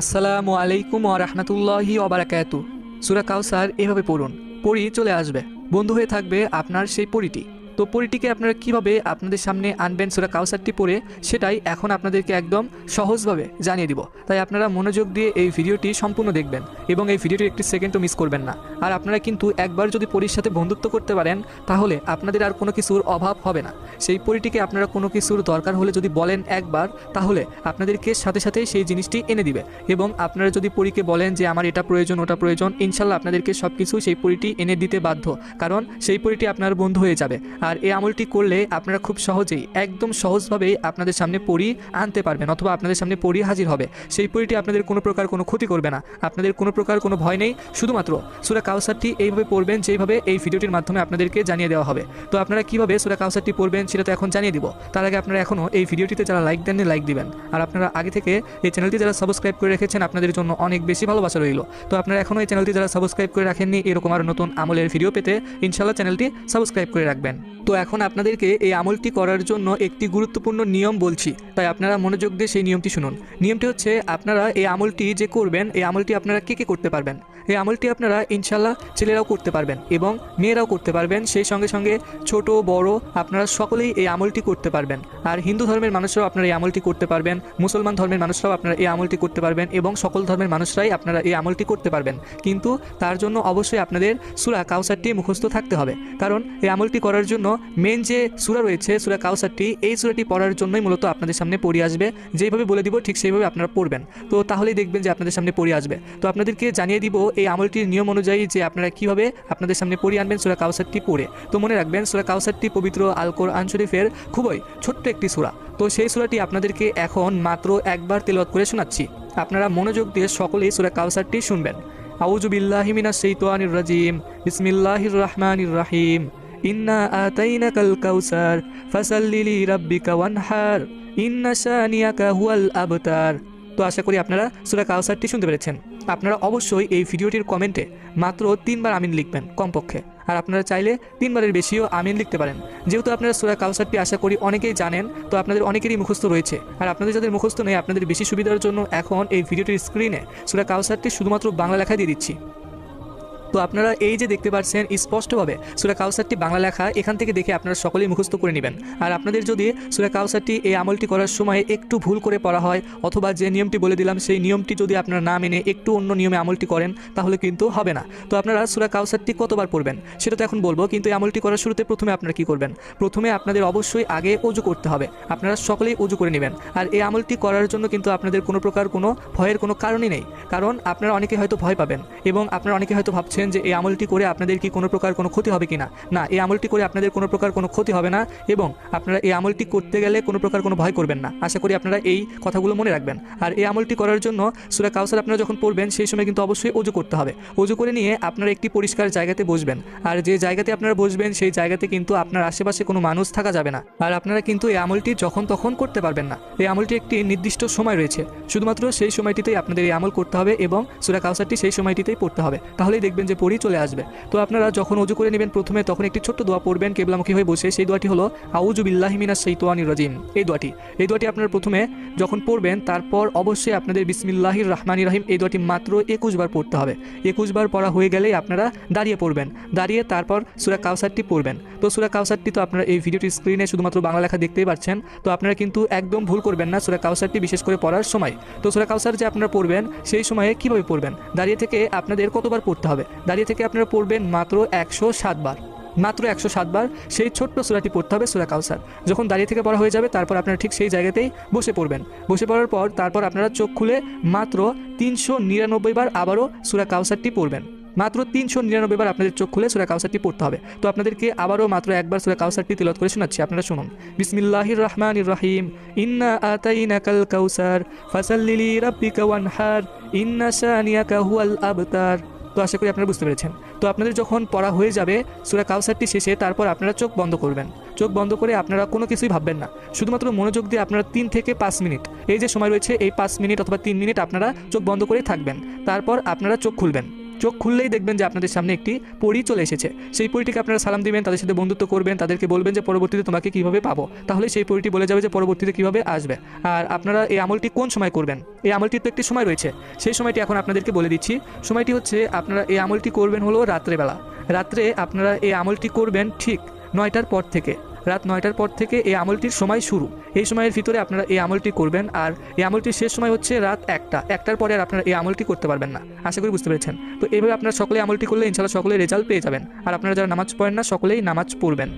আসসালামু আলাইকুম ওয়া রাহমাতুল্লাহি সুরা বারাকাতু সূরা কাউসার এভাবে পড়ুন পড়ি চলে আসবে। বন্ধু হয়ে থাকবে আপনার সেই পরিটি। তো পরিটিকে আপনারা কীভাবে আপনাদের সামনে আনবেন সূরা কাউসারটি পড়ে, সেটাই এখন আপনাদেরকে একদম সহজভাবে জানিয়ে দিব। তাই আপনারা মনোযোগ দিয়ে এই ভিডিওটি সম্পূর্ণ দেখবেন এবং এই ভিডিওটির একটি সেকেন্ডও মিস করবেন না। আর আপনারা কিন্তু একবার যদি পরীর সাথে বন্ধুত্ব করতে পারেন, তাহলে আপনাদের আর কোনো কিছুর অভাব হবে না। সেই পরিটিকে আপনারা কোনো কিছুর দরকার হলে যদি বলেন একবার, তাহলে আপনাদেরকে সাথে সাথে সেই জিনিসটি এনে দিবে। এবং আপনারা যদি পরীকে বলেন যে আমার এটা প্রয়োজন, ওটা প্রয়োজন, ইনশাল্লাহ আপনাদেরকে সব কিছু সেই পরিটি এনে দিতে বাধ্য। কারণ সেই পরিটি আপনার বন্ধু হয়ে যাবে। আর এই আমলটি করলে আপনারা খুব সহজেই, একদম সহজভাবেই আপনাদের সামনে পড়ি আনতে পারবেন অথবা আপনাদের সামনে পড়ি হাজির হবে। সেই পরিটি আপনাদের কোনো প্রকার কোনো ক্ষতি করবে না। আপনাদের কোনো প্রকার কোনো ভয় নেই। শুধুমাত্র সুরা কাউসারটি এইভাবে পড়বেন, যেইভাবে এই ভিডিওটির মাধ্যমে আপনাদেরকে জানিয়ে দেওয়া হবে। তো আপনারা কীভাবে সুরা কাউসারটি পড়বেন সেটা তো এখন জানিয়ে দিব। তার আগে আপনারা এখনও এই ভিডিওটিতে যারা লাইক দেননি লাইক দিবেন। আর আপনারা আগে থেকে এই চ্যানেলটি যারা সাবস্ক্রাইব করে রেখেছেন, আপনাদের জন্য অনেক বেশি ভালোবাসা রইল। তো আপনারা এখনও এই চ্যানেলটি যারা সাবস্ক্রাইব করে রাখেননি, এরকম আরও নতুন আমলের ভিডিও পেতে ইনশাল্লাহ চ্যানেলটি সাবস্ক্রাইব করে রাখবেন। তো এখন আপনাদেরকে এই আমলটি করার জন্য একটি গুরুত্বপূর্ণ নিয়ম বলছি। তাই আপনারা মনোযোগ দিয়ে সেই নিয়মটি শুনুন। নিয়মটি হচ্ছে, আপনারা এই আমলটি যে করবেন, এই আমলটি আপনারা কে কে করতে পারবেন? এই আমলটি আপনারা ইনশাল্লাহ ছেলেরাও করতে পারবেন এবং মেয়েরাও করতে পারবেন। সেই সঙ্গে সঙ্গে ছোট, বড় আপনারা সকলেই এই আমলটি করতে পারবেন। আর হিন্দু ধর্মের মানুষরাও আপনারা এই আমলটি করতে পারবেন। মুসলমান ধর্মের মানুষরাও আপনারা এই আমলটি করতে পারবেন এবং সকল ধর্মের মানুষরাই আপনারা এই আমলটি করতে পারবেন। কিন্তু তার জন্য অবশ্যই আপনাদের সুরা কাউসারটি মুখস্থ থাকতে হবে। কারণ এই আমলটি করার জন্য মেন যে সুরা রয়েছে, সুরা কাউসারটি এই সুরাটি পড়ার জন্যই মূলত আপনাদের সামনে পড়ে আসবে। যেভাবে বলে দিব, ঠিক সেইভাবে আপনারা পড়বেন। তো তাহলেই দেখবেন যে আপনাদের সামনে পড়ে আসবে। তো আপনাদেরকে জানিয়ে দিব এই আমলটির নিয়ম অনুযায়ী যে আপনারা কীভাবে আপনাদের সামনে পড়ে আনবেন সুরা কাউসারটি পড়ে। তো মনে রাখবেন, সুরা কাউসারটি পবিত্র আলকোর শরীফের খুবই ছোট্ট একটি সুরা। তো সেই সুরাটি আপনাদেরকে এখন মাত্র একবার তেলাওয়াত করে শোনাচ্ছি। আপনারা মনোযোগ দিয়ে সকলেই সুরা কাউসারটি শুনবেন। আউজু বিল্লাহি মিনাশ শাইতানির রাজিম। বিসমিল্লাহির রহমানির রহিম। ইন্না আতাইনাকাল কাউসার, ফাসাল্লি লিরাব্বিকা ওয়ানহার, ইন্না শানিয়াকা হুয়াল আবতার। তো আশা করি আপনারা সূরা কাউসারটি শুনতে পেরেছেন। আপনারা অবশ্যই এই ভিডিওটির কমেন্টে মাত্র তিনবার আমিন লিখবেন, কমপক্ষে। আর আপনারা চাইলে তিনবারের বেশিও আমিন লিখতে পারেন। যেহেতু আপনারা সুরা কাউসারটি আশা করি অনেকেই জানেন, তো আপনাদের অনেকেরই মুখস্থ রয়েছে। আর আপনাদের যাদের মুখস্থ নেই, আপনাদের বেশি সুবিধার জন্য এখন এই ভিডিওটির স্ক্রিনে সুরা কাউসারটি শুধুমাত্র বাংলা লেখায় দিয়ে দিচ্ছি। তো আপনারা এই যে দেখতে পাচ্ছেন, স্পষ্টভাবে সুরা কাউসারটি বাংলা লেখা, এখান থেকে দেখে আপনারা সকলেই মুখস্থ করে নেবেন। আর আপনাদের যদি সুরা কাউসারটি এই আমলটি করার সময় একটু ভুল করে পড়া হয়, অথবা যে নিয়মটি বলে দিলাম, সেই নিয়মটি যদি আপনারা না মেনে একটু অন্য নিয়মে আমলটি করেন, তাহলে কিন্তু হবে না। তো আপনারা সুরা কাউসারটি কতবার পড়বেন, সেটা তো এখন বলব, কিন্তু এই আমলটি করার শুরুতে প্রথমে আপনারা কি করবেন? প্রথমে আপনাদের অবশ্যই আগে অজু করতে হবে। আপনারা সকলেই অজু করে নেবেন। আর এই আমলটি করার জন্য কিন্তু আপনাদের কোনো প্রকার কোনো ভয়ের কোনো কারণই নেই। কারণ আপনারা অনেকে হয়তো ভয় পাবেন, এবং আপনারা অনেকে হয়তো ভাবছেন যে এই আমলটি করে আপনাদের কি কোনো প্রকার কোনো ক্ষতি হবে কিনা? না না এই আমলটি করে আপনাদের কোনো প্রকার কোনো ক্ষতি হবে না এবং আপনারা এই আমলটি করতে গেলে কোনো প্রকার কোনো ভয় করবেন না। আশা করি আপনারা এই কথাগুলো মনে রাখবেন। আর এই আমলটি করার জন্য সুরা কাউসার আপনারা যখন পড়বেন, সেই সময় কিন্তু অবশ্যই অজু করতে হবে। অজু করে নিয়ে আপনারা একটি পরিষ্কার জায়গাতে বসবেন। আর যে জায়গাতে আপনারা বসবেন, সেই জায়গাতে কিন্তু আপনার আশেপাশে কোনো মানুষ থাকা যাবে না। আর আপনারা কিন্তু এই আমলটি যখন তখন করতে পারবেন না। এই আমলটি একটি নির্দিষ্ট সময় রয়েছে। শুধুমাত্র সেই সময়টিতেই আপনাদের এই আমল করতে হবে এবং সুরা কাউসারটি সেই সময়টিতেই পড়তে হবে। তাহলেই দেখবেন যে পড়ি চলে আসবে। তো আপনারা যখন অজু করে নেবেন প্রথমে তখন একটি ছোট্ট দোয়া পড়বেন। কেবলামুখী হয়ে বসে সেই দোয়াটি হলো আউজু বিল্লাহিমিনা সৈতোয়ানি রাজিম। এই দোয়াটি। এই দোয়াটি আপনারা প্রথমে যখন পড়বেন, তারপর অবশ্যই আপনাদের বিসমিল্লাহির রহমানি রহিম, এই দোয়াটি মাত্র একুশ বার পড়তে হবে। একুশ বার পড়া হয়ে গেলেই আপনারা দাঁড়িয়ে পড়বেন। দাঁড়িয়ে তারপর সুরা কাউসারটি পড়বেন। তো সুরা কাউসারটি তো আপনারা এই ভিডিওটির স্ক্রিনে শুধুমাত্র বাংলা লেখা দেখতেই পাচ্ছেন। তো আপনারা কিন্তু একদম ভুল করবেন না সুরা কাউসারটি বিশেষ করে পড়ার সময়। তো সুরা কাউসার যে আপনারা পড়বেন, সেই সময়ে কীভাবে পড়বেন? দাঁড়িয়ে থেকে আপনাদের কতবার পড়তে হবে? দাঁড়িয়ে থেকে আপনারা পড়বেন মাত্র একশো সাতবার মাত্র একশো সাতবার সেই ছোট্ট সুরাটি পড়তে হবে সুরা কাউসার। যখন দাঁড়িয়ে থেকে পড়া হয়ে যাবে, তারপর আপনারা ঠিক সেই জায়গাতেই বসে পড়বেন। বসে পড়ার পর তারপর আপনারা চোখ খুলে মাত্র তিনশো নিরানব্বই বার আবারও সুরা কাউসারটি পড়বেন। মাত্র তিনশো নিরানব্বই বার আপনাদের চোখ খুলে সুরা কাউসারটি পড়তে হবে। তো আপনাদেরকে আবারও মাত্র একবার সুরা কাউসারটি তিলত করে শোনাচ্ছি, আপনারা শুনুন। বিসমিল্লাহির রহমানির রহিম। ইন্না আতাইনা কাল কাউসার ফাসাল্লিলি রাব্বিকা ওয়ানহার। ইন্না শানিয়াকা হুয়াল আবতার। তো আশা করি আপনারা বুঝতে পেরেছেন। তো আপনাদের যখন পড়া হয়ে যাবে, সুরা কাউসারটি শেষে তারপর আপনারা চোখ বন্ধ করবেন। চোখ বন্ধ করে আপনারা কোনো কিছুই ভাববেন না। শুধুমাত্র মনোযোগ দিয়ে আপনারা তিন থেকে পাঁচ মিনিট, এই যে সময় রয়েছে, এই পাঁচ মিনিট অথবা তিন মিনিট আপনারা চোখ বন্ধ করেই থাকবেন। তারপর আপনারা চোখ খুলবেন। চোখ খুললেই দেখবেন যে আপনাদের সামনে একটি পরী চলে এসেছে। সেই পরীটিকে আপনারা সালাম দিবেন, তাদের সাথে বন্ধুত্ব করবেন, তাদেরকে বলবেন যে পরবর্তীতে তোমাকে কীভাবে পাবো। তাহলে সেই পরীটি বলে যাবে যে পরবর্তীতে কীভাবে আসবে। আর আপনারা এই আমলটি কোন সময় করবেন? এই আমলটির তো একটি সময় রয়েছে। সেই সময়টি এখন আপনাদেরকে বলে দিচ্ছি। সময়টি হচ্ছে আপনারা এই আমলটি করবেন হলো রাত্রেবেলা। রাত্রে আপনারা এই আমলটি করবেন ঠিক নয়টার পর থেকে। রাত নয়টার পর থেকে এই আমলটির সময় শুরু। এই সময়ের ভিতরে আপনারা এই আমলটি করবেন আর এই আমলটির শেষ সময় হচ্ছে রাত একটা। একটার পরে আর আপনারা এই আমলটি করতে পারবেন না। আশা করি বুঝতে পেরেছেন। তো এইভাবে আপনারা সকলে আমলটি করলে ইনশাল্লাহ সকলে রেজাল্ট পেয়ে যাবেন। আর আপনারা যারা নামাজ পড়েন না, সকলেই নামাজ পড়বেন।